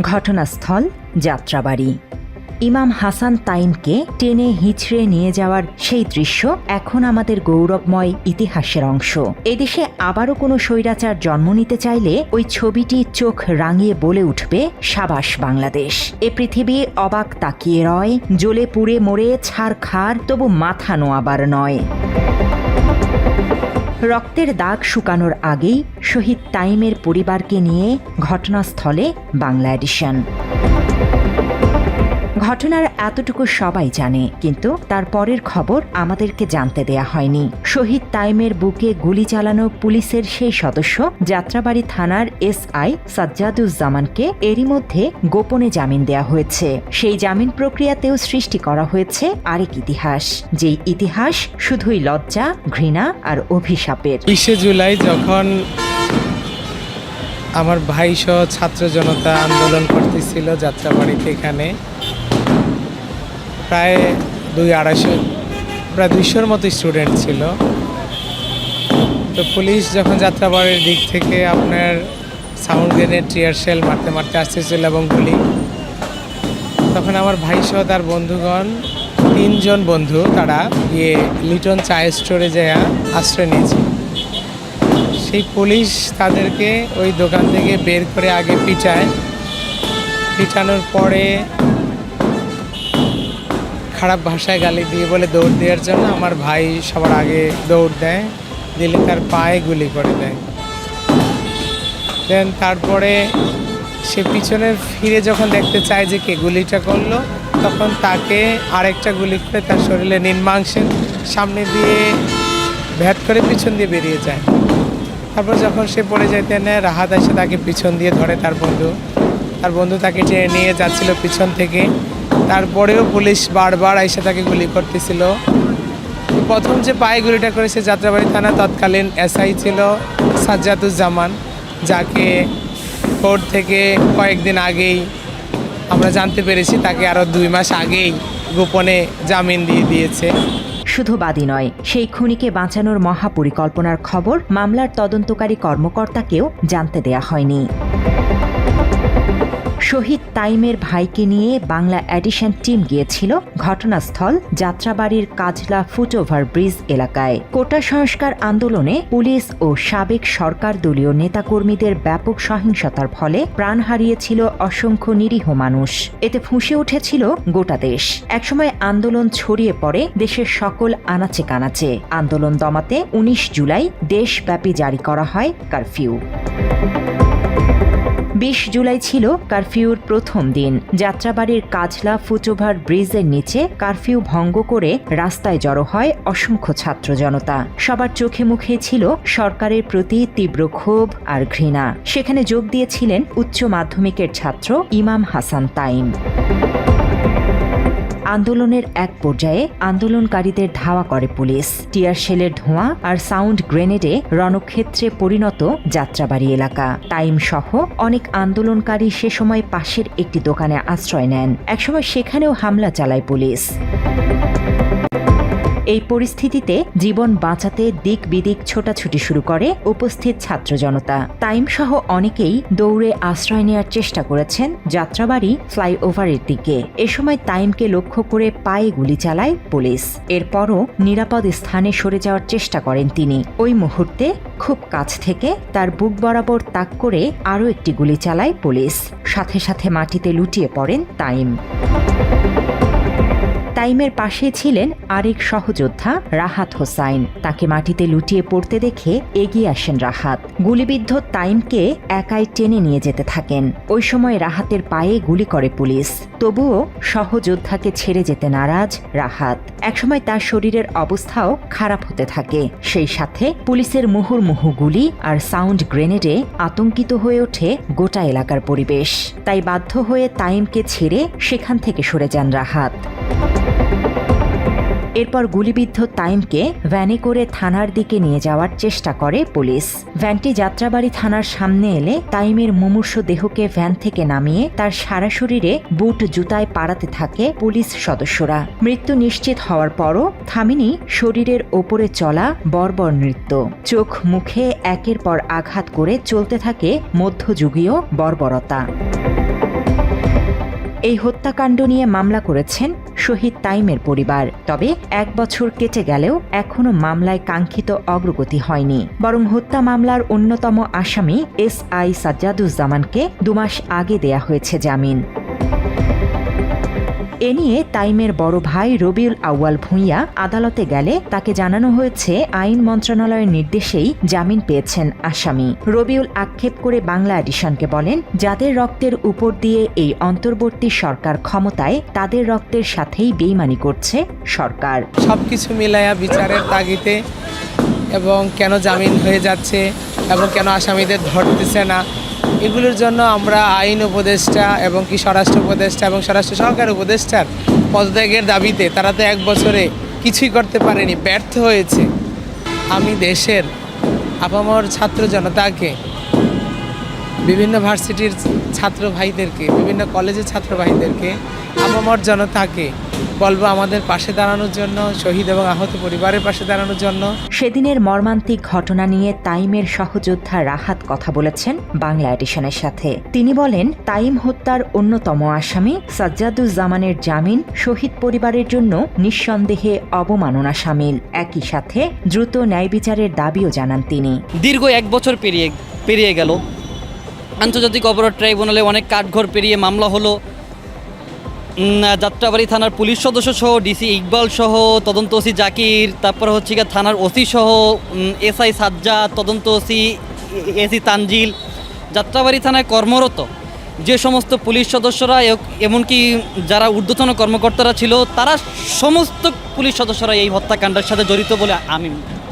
ঘটনাস্থল, যাত্রাবাড়ি। ইমাম হাসান তাইমকে টেনে হিচড়ে নিয়ে যাওয়ার সেই দৃশ্য এখন আমাদের গৌরবময় ইতিহাসের অংশ। এদেশে আবারও কোনো স্বৈরাচার জন্ম নিতে চাইলে ওই ছবিটি চোখ রাঙিয়ে বলে উঠবে সাবাস বাংলাদেশ। এ পৃথিবী অবাক তাকিয়ে রয়, জ্বলে পুড়ে মরে ছাড় খার তবু মাথা নোয়াবার নয়। রক্তের দাগ শুকানোর আগেই শহীদ তাইমের পরিবারকে নিয়ে ঘটনাস্থলে বাংলা এডিশন। ঘটনার এতটুকু সবাই জানে, কিন্তু তার পরের খবর আমাদেরকে জানতে দেয়া হয়নি। শহীদ তাইমের বুকে গুলি চালানো পুলিশের সেই সদস্য যাত্রাবাড়ি থানার এসআই সাজ্জাদুজ্জামানকে এরই মধ্যে গোপনে জামিন দেয়া হয়েছে। সেই জামিন প্রক্রিয়াতেও সৃষ্টি করা হয়েছে আরেক ইতিহাস, যেই ইতিহাস শুধুই লজ্জা, ঘৃণা আর অভিশাপের। বিশে জুলাই যখন আমার ভাই সহ ছাত্র জনতা আন্দোলন করতেছিল যাত্রাবাড়িতে এখানে প্রায় দুই আড়াইশো, প্রায় দুইশোর মতো স্টুডেন্ট ছিল। তো পুলিশ যখন যাত্রাবাড়ির দিক থেকে আপনার সাউন্ড গ্রেনেড টিয়ার শেল মারতে মারতে আসতেছিল এবং গুলি, তখন আমার ভাই সহ তার বন্ধুগণ, তিনজন বন্ধু তারা গিয়ে লিটন চায়ের স্টোরে যায় আশ্রয় নিয়েছে। সেই পুলিশ তাদেরকে ওই দোকান থেকে বের করে আগে পিটায়। পিটানোর পরে খারাপ ভাষায় গালি দিয়ে বলে দৌড় দেওয়ার জন্য আমার ভাই সবার আগে দৌড় দেয় দিলে তার পায়ে গুলি করে দেয়। দেন তারপরে সে পিছনে ফিরে যখন দেখতে চায় যে কে গুলিটা করল, তখন তাকে আরেকটা গুলি করে তার শরীরে নির্মাংসের সামনে দিয়ে ভ্যাট করে পিছন দিয়ে বেরিয়ে যায়। তারপর যখন সে পড়ে যেতে নেয় রাহাত এসে তাকে পিছন দিয়ে ধরে তার বন্ধু। তার বন্ধু তাকে টেনে নিয়ে যাচ্ছিল পিছন থেকে। তারপরেও পুলিশ বারবার এসে তাকে গুলি করতেছিল। প্রথম যে পায়ে গুলিটা করেছে যাত্রাবাড়ি থানা তৎকালীন এসআই ছিল সাজ্জাদুজ্জামান, যাকে কোর্ট থেকে কয়েকদিন আগেই আমরা জানতে পেরেছি, তাকে আরও দুই মাস আগেই গোপনে জামিন দিয়ে দিয়েছে। শুধু বাদী নয়, সেই খুনিকে বাঁচানোর মহাপরিকল্পনার খবর মামলার তদন্তকারী কর্মকর্তাকেও জানতে দেয়া হয়নি। শহীদ তাইমের ভাইকে নিয়ে বাংলা এডিশন টিম গিয়েছিল ঘটনাস্থল যাত্রাবাড়ির কাজলা ফুটওভার ব্রিজ এলাকায়। কোটা সংস্কার আন্দোলনে পুলিশ ও সাবেক সরকার দলীয় নেতাকর্মীদের ব্যাপক সহিংসতার ফলে প্রাণ হারিয়েছিল অসংখ্য নিরীহ মানুষ। এতে ফুঁসে উঠেছিল গোটা দেশ। একসময় আন্দোলন ছড়িয়ে পড়ে দেশের সকল আনাচে কানাচে আন্দোলন দমাতে উনিশ জুলাই দেশব্যাপী জারি করা হয় কারফিউ। বিশ জুলাই ছিল কারফিউর প্রথম দিন। যাত্রাবাড়ির কাজলা ফুটওভার ব্রিজের নিচে কারফিউ ভঙ্গ করে রাস্তায় জড়ো হয় অসংখ্য ছাত্র জনতা। সবার চোখে মুখে ছিল সরকারের প্রতি তীব্র ক্ষোভ আর ঘৃণা। সেখানে যোগ দিয়েছিলেন উচ্চ মাধ্যমিকের ছাত্র ইমাম হাসান তাইম। আন্দোলনের এক পর্যায়ে আন্দোলনকারীদের ধাওয়া করে পুলিশ। টিয়ার শেলের ধোঁয়া আর সাউন্ড গ্রেনেডে রণক্ষেত্রে পরিণত যাত্রাবাড়ি এলাকা। টাইম সহ অনেক আন্দোলনকারী সে সময় পাশের একটি দোকানে আশ্রয় নেন। একসময় সেখানেও হামলা চালায় পুলিশ। এই পরিস্থিতিতে জীবন বাঁচাতে দিক বিদিক ছোটাছুটি শুরু করে উপস্থিত ছাত্র জনতা। টাইম সহ অনেকেই দৌড়ে আশ্রয় নেওয়ার চেষ্টা করেছেন যাত্রাবাড়ি ফ্লাইওভারের দিকে। এ সময় টাইমকে লক্ষ্য করে পায়ে গুলি চালায় পুলিশ। এরপরও নিরাপদ স্থানে সরে যাওয়ার চেষ্টা করেন তিনি। ওই মুহূর্তে খুব কাছ থেকে তার বুক বরাবর তাক করে আরও একটি গুলি চালায় পুলিশ। সাথে সাথে মাটিতে লুটিয়ে পড়েন টাইম। টাইমের পাশে ছিলেন আরেক সহযোদ্ধা, রাহাত হোসাইন। তাকে মাটিতে লুটিয়ে পড়তে দেখে এগিয়ে আসেন রাহাত। গুলিবিদ্ধ টাইমকে একাই টেনে নিয়ে যেতে থাকেন। ওই সময় রাহাতের পায়ে গুলি করে পুলিশ। তবুও সহযোদ্ধাকে ছেড়ে যেতে নারাজ রাহাত। একসময় তার শরীরের অবস্থাও খারাপ হতে থাকে। সেই সাথে পুলিশের মুহুর্মুহু গুলি আর সাউন্ড গ্রেনেডে আতঙ্কিত হয়ে ওঠে গোটা এলাকার পরিবেশ। তাই বাধ্য হয়ে তাইমকে ছেড়ে সেখান থেকে সরে যান রাহাত। এরপর গুলিবিদ্ধ তাইমকে ভ্যানে করে থানার দিকে নিয়ে যাওয়ার চেষ্টা করে পুলিশ। ভ্যানটি যাত্রাবাড়ি থানার সামনে এলে তাইমের মুমূর্ষ দেহকে ভ্যান থেকে নামিয়ে তার সারা শরীরে বুট জুতায় পাড়াতে থাকে পুলিশ সদস্যরা। মৃত্যু নিশ্চিত হওয়ার পরও থামিনি শরীরের ওপরে চলা বর্বর নৃত্য। চোখ মুখে একের পর আঘাত করে চলতে থাকে মধ্যযুগীয় বর্বরতা। এই হত্যাকাণ্ড নিয়ে মামলা করেছেন শহীদ তাইমের পরিবার। তবে এক বছর কেটে গেলেও এখনও মামলায় কাঙ্ক্ষিত অগ্রগতি হয়নি। বরং হত্যা মামলার অন্যতম আসামি এস আই সাজ্জাদুজ্জামানকে দুমাস আগে দেয়া হয়েছে জামিন। এ নিয়ে তাইমের বড় ভাই রবিউল আউয়াল ভূঁইয়া আদালতে গেলে তাকে জানানো হয়েছে, আইন মন্ত্রণালয়ের নির্দেশেই জামিন পেয়েছেন আসামি। রবিউল আক্ষেপ করে বাংলা এডিশনকে বলেন, যাদের রক্তের উপর দিয়ে এই অন্তর্বর্তী সরকার ক্ষমতায়, তাদের রক্তের সাথেই বেইমানি করছে সরকার। সব কিছু মিলাইয়া বিচারের তাগিতে এবং কেন জামিন হয়ে যাচ্ছে এবং কেন আসামিদের ধরতেছে না এগুলোর জন্য আমরা আইন উপদেষ্টা এবং কি স্বরাষ্ট্র উপদেষ্টা এবং স্বরাষ্ট্র সরকার উপদেষ্টার পদত্যাগের দাবিতে তারা তো এক বছরে কিছুই করতে পারেনি, ব্যর্থ হয়েছে। আমি দেশের আপামর ছাত্র জনতাকে, বিভিন্ন ভার্সিটির ছাত্র ভাইদেরকে, বিভিন্ন কলেজের ছাত্র ভাইদেরকে, আপামর জনতাকে বলব আমাদের পাশে দাঁড়ানোর জন্য শহীদ এবং আহত পরিবারের পাশে দাঁড়ানোর জন্য। সেদিনের মর্মান্তিক ঘটনা নিয়ে তাইমের সহযোদ্ধা রাহাত কথা বলেছেন বাংলা এডিশনের সাথে। তিনি বলেন তাইম হত্যার অন্যতম আসামি সাজ্জাদুজ্জামানের জামিন শহীদ পরিবারের জন্য নিঃসন্দেহে অবমাননা সামিল। একই সাথে দ্রুত ন্যায় বিচারের দাবিও জানান তিনি। দীর্ঘ এক বছর পেরিয়ে পেরিয়ে গেল। আন্তর্জাতিক অপরাধ ট্রাইব্যুনালে অনেক কাঠঘর পেরিয়ে মামলা হলো। যাত্রাবাড়ি থানার পুলিশ সদস্য সহ ডিসি ইকবাল সহ, তদন্ত ওসি জাকির, তারপর হচ্ছে গিয়ে থানার ওসি সহ এসআই সাজ্জাদ তদন্ত ওসি এসি তানজিল। যাত্রাবাড়ি থানায় কর্মরত যে সমস্ত পুলিশ সদস্যরা এমনকি যারা ঊর্ধ্বতন কর্মকর্তারা ছিল, তারা সমস্ত পুলিশ সদস্যরা এই হত্যাকাণ্ডের সাথে জড়িত বলে আমি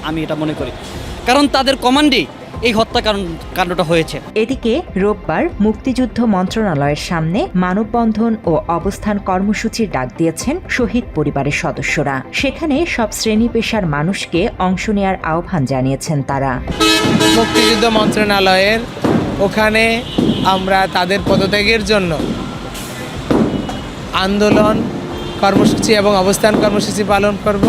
আমি এটা মনে করি। কারণ তাদের কমান্ডেই এই হত্যাকাণ্ড কাণ্ডটা হয়েছে। এদিকে রোববার মুক্তিযুদ্ধ মন্ত্রণালয়ের সামনে মানববন্ধন ও অবস্থান কর্মসূচির ডাক দিয়েছেন শহীদ পরিবারের সদস্যরা। সেখানে সব শ্রেণি পেশার মানুষকে অংশ নেয়ার আহ্বান জানিয়েছেন তারা। মুক্তিযুদ্ধ মন্ত্রণালয়ের ওখানে আমরা তাদের পদত্যাগের জন্য আন্দোলন কর্মসূচি এবং অবস্থান কর্মসূচি পালন করব।